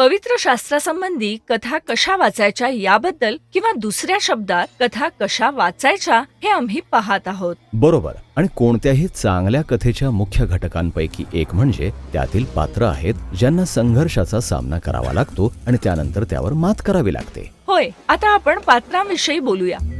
पवित्र शास्त्रासंबंधी कथा कशा वाचायच्या याबद्दल किंवा दुसऱ्या शब्दात कथा कशा वाचायच्या हे आम्ही पाहत आहोत. बरोबर. आणि कोणत्याही चांगल्या कथेच्या मुख्य घटकांपैकी एक म्हणजे त्यातील पात्र आहेत ज्यांना संघर्षाचा सामना करावा लागतो आणि त्यानंतर त्यावर मात करावी लागते. होय. आता आपण पात्रांविषयी बोलूया.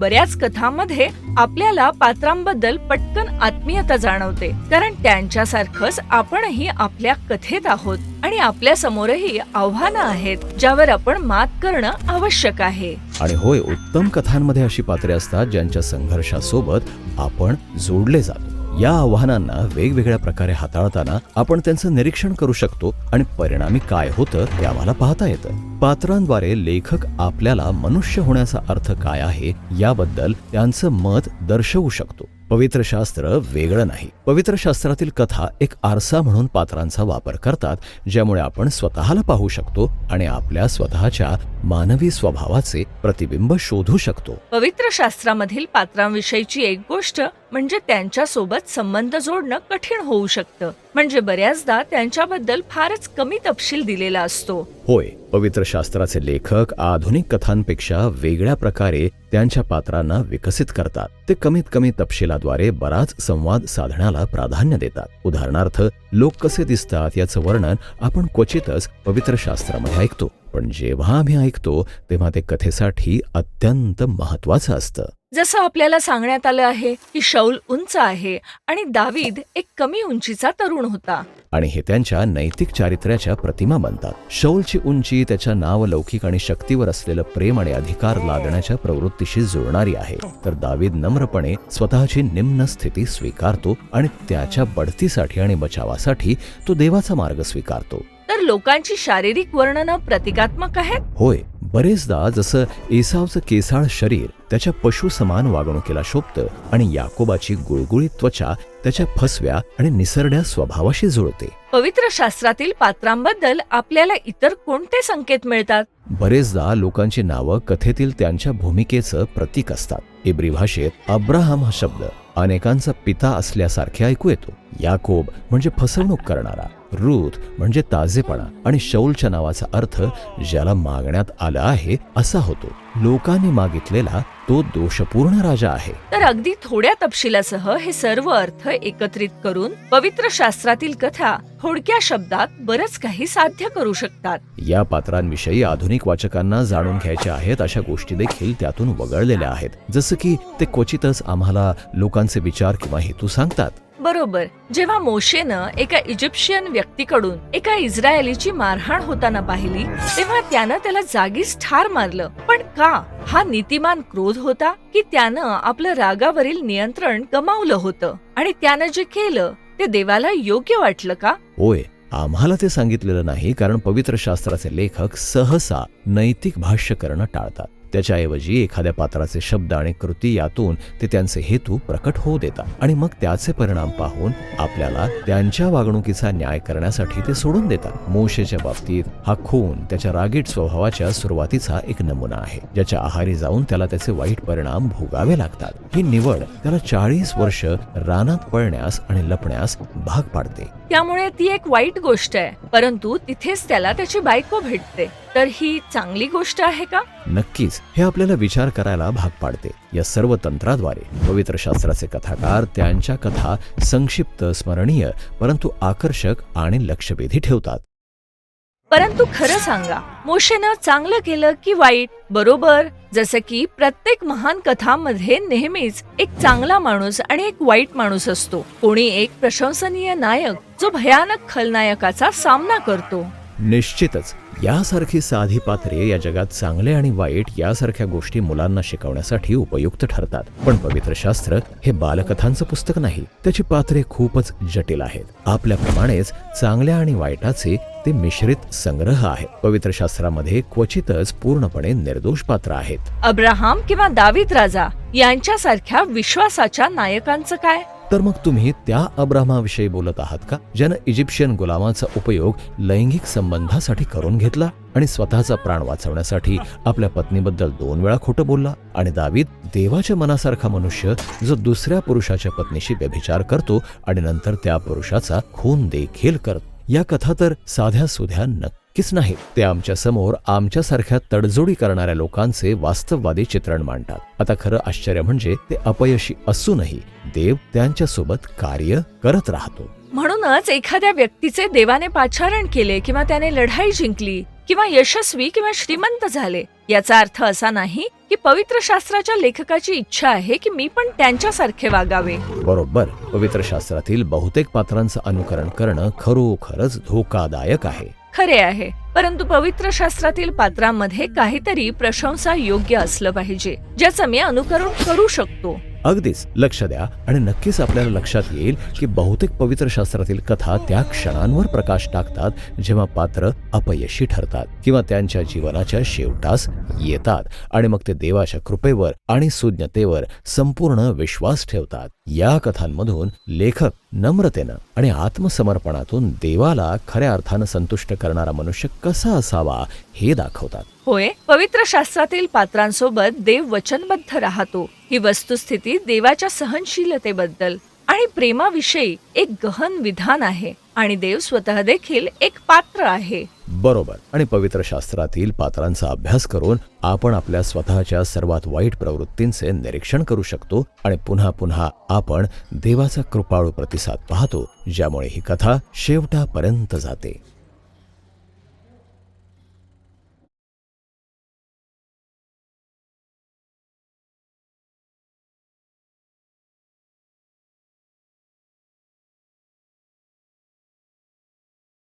बऱ्याच कथांमध्ये आपल्याला पात्रांबद्दल पटकन आत्मीयता जाणवते. कारण त्यांच्यासारखंच आपणही आपल्या कथेत आहोत आणि आपल्या समोरही आव्हानं आहेत ज्यावर आपण मात करणं आवश्यक आहे. आणि होय उत्तम कथांमध्ये अशी पात्रे असतात ज्यांच्या संघर्षासोबत आपण जोडले जातो. या आव्हानांना वेगवेगळ्या प्रकारे हाताळताना आपण त्यांचं निरीक्षण करू शकतो आणि परिणामी काय होतं ते आम्हाला पाहता येतं. पात्रांद्वारे लेखक आपल्याला मनुष्य होण्याचा अर्थ काय आहे याबद्दल त्यांचं मत दर्शवू शकतो. पवित्र शास्त्र वेगळं नाही. पवित्र शास्त्रातील कथा एक आरसा म्हणून पात्रांचा वापर करतात ज्यामुळे आपण स्वतःला पाहू शकतो आणि आपल्या स्वतःच्या मानवी स्वभावाचे प्रतिबिंब शोधू शकतो. पवित्र शास्त्रामधील पात्रांविषयीची एक गोष्ट म्हणजे त्यांच्यासोबत संबंध जोडणं कठीण होऊ शकतं. म्हणजे बऱ्याचदा त्यांच्याबद्दल फारच कमी तपशील दिलेला असतो. होय पवित्र शास्त्राचे लेखक आधुनिक कथांपेक्षा वेगळ्या प्रकारे त्यांच्या पात्रांना विकसित करतात. ते कमीत कमी तपशिलाद्वारे बराच संवाद साधण्याला प्राधान्य देतात. उदाहरणार्थ लोक कसे दिसतात याचं वर्णन आपण क्वचितच पवित्र शास्त्रामध्ये ऐकतो. पण जेव्हा आम्ही ऐकतो तेव्हा ते कथेसाठी अत्यंत महत्वाचं असतं. जसं आपल्याला सांगण्यात आलं आहे की शौल उंच आहे आणि दावीद एक कमी उंचीचा तरुण होता. आणि हे त्यांच्या नैतिक चारित्र्याच्या प्रतिमा बनतात. शौलची उंची त्याच्या नावलौकिक आणि शक्तीवर असलेलं प्रेम आणि अधिकार लादण्याच्या प्रवृत्तीशी जुळणारी आहे. तर दावीद नम्रपणे स्वतःची निम्न स्थिती स्वीकारतो आणि त्याच्या बढतीसाठी आणि बचावासाठी तो देवाचा मार्ग स्वीकारतो. तर लोकांची शारीरिक वर्णनं प्रतिकात्मक आहेत? होय. बरेचदा जसं एसावचं केसाळ शरीर त्याच्या पशु समान वागणुकीला शोभतं आणि याकोबाची गुळगुळीत त्वचा त्याच्या फसव्या आणि निसरड्या स्वभावाशी जुळते. पवित्र शास्त्रातील पात्रांबद्दल आपल्याला इतर कोणते संकेत मिळतात? बरेचदा लोकांची नावं कथेतील त्यांच्या भूमिकेचं प्रतीक असतात. इब्री भाषेत अब्राहम हा शब्द अनेकांचा पिता असल्यासारखे ऐकू येतो. याकोब म्हणजे फसवणूक करणारा. रूथ म्हणजे ताजेपणा आणि शौलच्या नावाचा अर्थ ज्याला मागण्यात आला आहे असा होतो. लोकांनी मागितलेला तो दोषपूर्ण राजा आहे. तर अगदी थोड्या तपशिलासह हे सर्व अर्थ एकत्रित करून पवित्र शास्त्रातील कथा थोडक्या शब्दात बरंच काही साध्य करू शकतात. या पात्रांविषयी आधुनिक वाचकांना जाणून घ्यायच्या आहेत अशा गोष्टी देखील त्यातून वगळलेल्या आहेत. जसं की ते क्वचितच आम्हाला लोकांचे विचार किंवा हेतू सांगतात. बरोबर. जेव्हा मोशेनं एका इजिप्शियन व्यक्तीकडून एका इस्रायलीची मारहाण होताना पाहिली तेव्हा त्यानं त्याला जागीच ठार मारलं. पण का? हा नीतिमान क्रोध होता की त्यानं आपलं रागावरील नियंत्रण गमावलं होतं? आणि त्यानं जे केलं ते देवाला योग्य वाटलं का? होय आम्हाला ते सांगितलेलं नाही कारण पवित्र शास्त्राचे लेखक सहसा नैतिक भाष्य करणं टाळतात. त्याच्याऐवजी एखाद्या पात्राचे शब्द आणि कृती यातून ते त्यांचे हेतू प्रकट होऊ देतात. आणि मग त्याचे परिणाम पाहून आपल्याला त्यांच्या वागणुकीचा न्याय करण्यासाठी ते सोडून देतात. मोशेच्या बाबतीत हा खून त्याच्या रागीट स्वभावाच्या सुरुवातीचा एक नमुना आहे. ज्याच्या आहारी जाऊन त्याला त्याचे वाईट परिणाम भोगावे लागतात. ही निवड त्याला चाळीस वर्ष रानात पळण्यास आणि लपण्यास भाग पाडते. त्यामुळे ती एक वाईट गोष्ट आहे. परंतु तिथेच त्याला त्याची बायको भेटते. तर ही चांगली गोष्ट आहे का? नक्कीच. हे आपल्याला विचार करायला भाग पाडते. या सर्व तंत्राद्वारे. पवित्र शास्त्राचे कथाकार त्यांच्या कथा संक्षिप्त स्मरणीय परंतु आकर्षक आणि लक्षवेधी ठेवतात. परंतु खरं सांगा मोशेनं चांगलं केलं की वाईट? बरोबर. जसं की प्रत्येक महान कथांमध्ये नेहमीच एक चांगला माणूस आणि एक वाईट माणूस असतो. कोणी एक प्रशंसनीय नायक जो भयानक खलनायकाचा सामना करतो. निश्चितच. यासारखी साधी पात्रे या जगात चांगले आणि वाईट यासारख्या गोष्टी मुलांना शिकवण्यासाठी उपयुक्त ठरतात. पण पवित्र शास्त्र हे बालकथांचं पुस्तक नाही. त्याची पात्रे खूपच जटिल आहेत. आपल्याप्रमाणेच चांगल्या आणि वाईटाचे ते मिश्रित संग्रह आहेत. पवित्र शास्त्रामध्ये क्वचितच पूर्णपणे निर्दोष पात्र आहेत. अब्राहम किंवा दावीद राजा यांच्यासारख्या विश्वासाच्या नायकांचं काय? तर मग तुम्ही त्या अब्रामाविषयी बोलत आहात का ज्यानं इजिप्शियन गुलामाचा उपयोग लैंगिक संबंधासाठी करून घेतला आणि स्वतःचा प्राण वाचवण्यासाठी आपल्या पत्नीबद्दल दोन वेळा खोटं बोलला? आणि दावीद देवाच्या मनासारखा मनुष्य जो दुसऱ्या पुरुषाच्या पत्नीशी व्यभिचार करतो आणि नंतर त्या पुरुषाचा खून देखील करतो. या कथा तर साध्या सुध्या नक्की इतकीच नाही. ते आमच्यासमोर आमच्यासारख्या तडजोडी करणाऱ्या लोकांचे वास्तववादी चित्रण मांडतात. आता खरं आश्चर्य म्हणजे ते अपयशी असूनही देव त्यांच्यासोबत कार्य करत राहतो. म्हणूनच एखाद्या व्यक्तीचे देवाने पाचारण केले किंवा त्याने लढाई जिंकली किंवा यशस्वी किंवा श्रीमंत झाले याचा अर्थ असा नाही की पवित्र शास्त्राच्या लेखकाची इच्छा आहे की मी पण त्यांच्यासारखे वागावे. बरोबर. पवित्र शास्त्रातील बहुतेक पात्रांचं अनुकरण करणं खरोखरच धोकादायक आहे. खरे आहे. परंतु पवित्र शास्त्रातील पात्रांमध्ये काहीतरी प्रशंसा योग्य असलं पाहिजे ज्याचं मी अनुकरण करू शकतो. अगदीच. लक्ष द्या आणि नक्कीच आपल्याला लक्षात येईल की बहुतेक पवित्र शास्त्रातील कथा त्या क्षणांवर प्रकाश टाकतात जेव्हा पात्र अपयशी ठरतात किंवा त्यांच्या जीवनाच्या शेवटास येतात आणि मग ते देवाच्या कृपेवर आणि सुज्ञतेवर संपूर्ण विश्वास ठेवतात. या कथांमधून लेखक नम्रतेनं आणि आत्मसमर्पणातून देवाला खऱ्या अर्थानं संतुष्ट करणारा मनुष्य कसा असावा हे दाखवतात. होय पवित्र शास्त्रातील पात्रांसोबत देव वचनबद्ध राहतो. ही वस्तुस्थिती देवाच्या सहनशीलतेबद्दल आणि प्रेमाविषयी एक गहन विधान आहे. आणि देव स्वतः देखील एक पात्र आहे. बरोबर. आणि पवित्र शास्त्रातील पात्रांचा अभ्यास करून आपण आपल्या स्वतःच्या सर्वात वाईट प्रवृत्तींचे निरीक्षण करू शकतो आणि पुन्हा पुन्हा आपण देवाचा कृपाळू प्रतिसाद पाहतो ज्यामुळे ही कथा शेवटापर्यंत जाते.